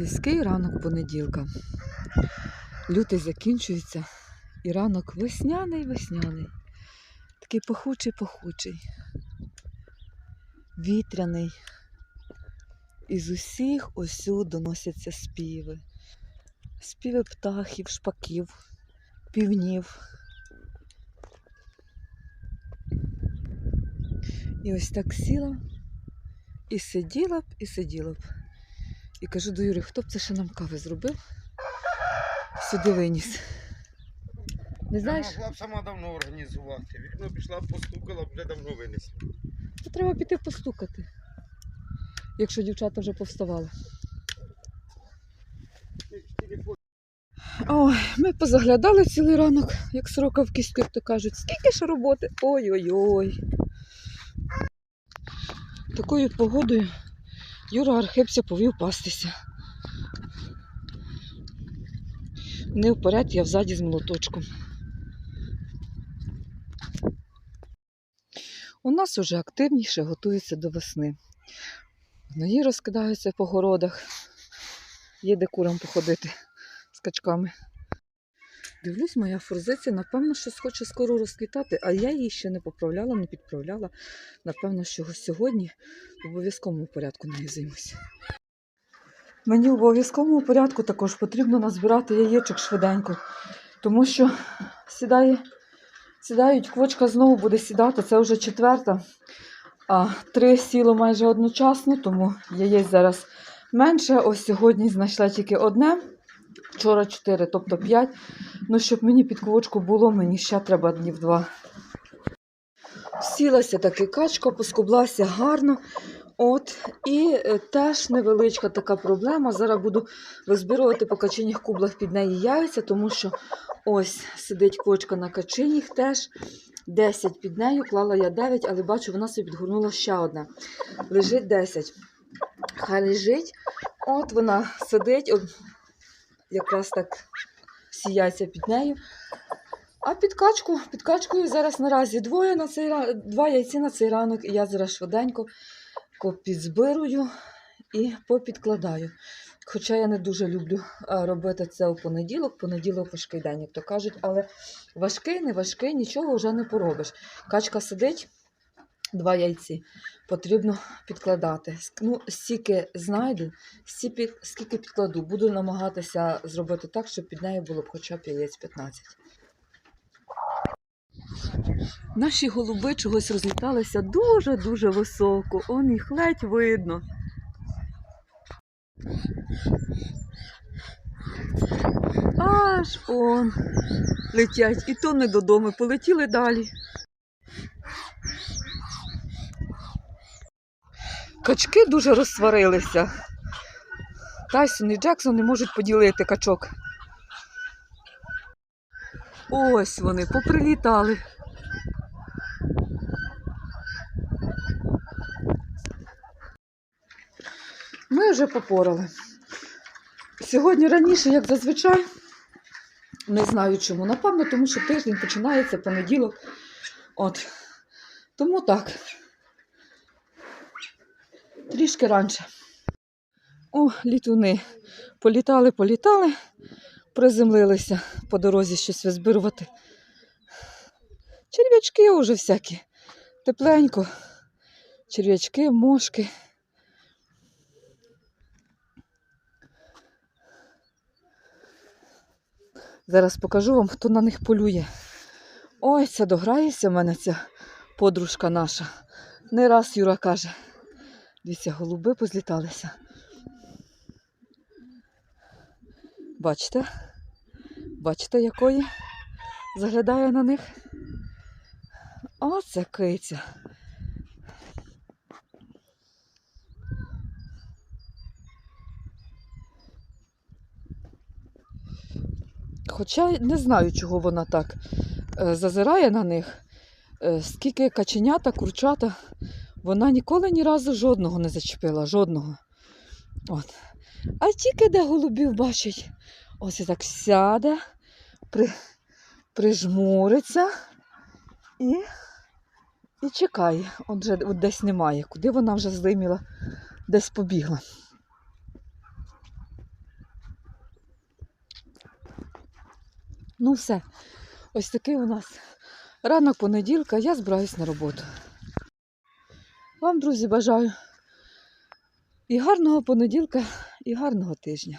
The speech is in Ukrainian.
Сільський ранок понеділка. Лютий закінчується, і ранок весняний весняний. Такий пахучий пахучий, вітряний. І з усіх осюд доносяться співи. Співи птахів, шпаків, півнів. І ось так сіла і сиділа б, і сиділа б. І кажу до Юри, хто б це ще нам кави зробив? Сюди виніс. Не знаєш, Я могла б сама давно організувати. Вікно пішла, постукала, вже давно винесла. то треба піти постукати, якщо дівчата вже повставали. Ой, ми позаглядали цілий ранок, як сорока в кістки, то кажуть. Скільки ж роботи? Ой-ой-ой. Такою погодою Юра Архипця повів пастися. Не вперед, я взаді з молоточком. У нас уже активніше готується до весни. Гної розкидаються по городах. Є де курам походити з качками. Дивлюсь, моя форзиця, напевно, щось хоче скоро розквітати, а я її ще не поправляла, не підправляла. Напевно, що сьогодні в обов'язковому порядку нею займуся. Мені в обов'язковому порядку також потрібно назбирати яєчок швиденько, тому що сідає, сідають, квочка знову буде сідати, це вже четверта, а три сіло майже одночасно, тому яєць зараз менше. Ось сьогодні знайшла тільки одне, вчора чотири, тобто п'ять. Ну, щоб мені під квочку було, мені ще треба днів два. Сілася таки качка, поскублася гарно. От, і е, теж невеличка така проблема. Зараз буду визбирувати по качиніх кублах під неї яйця, тому що ось сидить квочка на качиніх теж. 10 під нею, клала я 9, але бачу, вона собі підгорнула ще одна. Лежить 10. Хай лежить. От вона сидить, от, якраз так всі яйця під нею. А під качку, під качкою зараз наразі двоє на цей два яйці на цей ранок, і я зараз швиденько підзбирую і попідкладаю. Хоча я не дуже люблю робити це у понеділок, понеділок важкий день, як то кажуть, але важкий, не важкий, нічого вже не поробиш. Качка сидить, два яйці, потрібно підкладати. Ну, стільки знайду, скільки підкладу. Буду намагатися зробити так, щоб під нею було б хоча б яєць 15. Наші голуби чогось розліталися дуже-дуже високо. Он їх ледь видно. Аж он летять. І то не додому, полетіли далі. Качки дуже розсварилися. Тайсон і Джексон не можуть поділити качок. Ось вони поприлітали. Ми вже попорали. Сьогодні раніше, як зазвичай, не знаю чому. Напевно, тому що тиждень починається понеділок. От. Тому так. Трішки раніше. О, літуни. Політали, політали, приземлилися по дорозі щось визбирувати. Черв'ячки уже всякі. Тепленько. Черв'ячки, мошки. Зараз покажу вам, хто на них полює. Ой, це дограється в мене ця подружка наша. Не раз Юра каже. Дивіться, голуби позліталися. Бачите? Бачите, якої? Заглядає на них. Оце киця. Хоча не знаю, чого вона так е, зазирає на них. Е, Скільки каченята, курчата, вона ніколи ні разу жодного не зачепила, жодного. От. А тільки де голубів бачить, ось і так сяде, при, прижмуриться і і чекає. Отже, от десь немає, куди вона вже злиміла, десь побігла. Ну все, ось такий у нас ранок понеділка, я збираюсь на роботу. Вам, друзі, бажаю і гарного понеділка, і гарного тижня.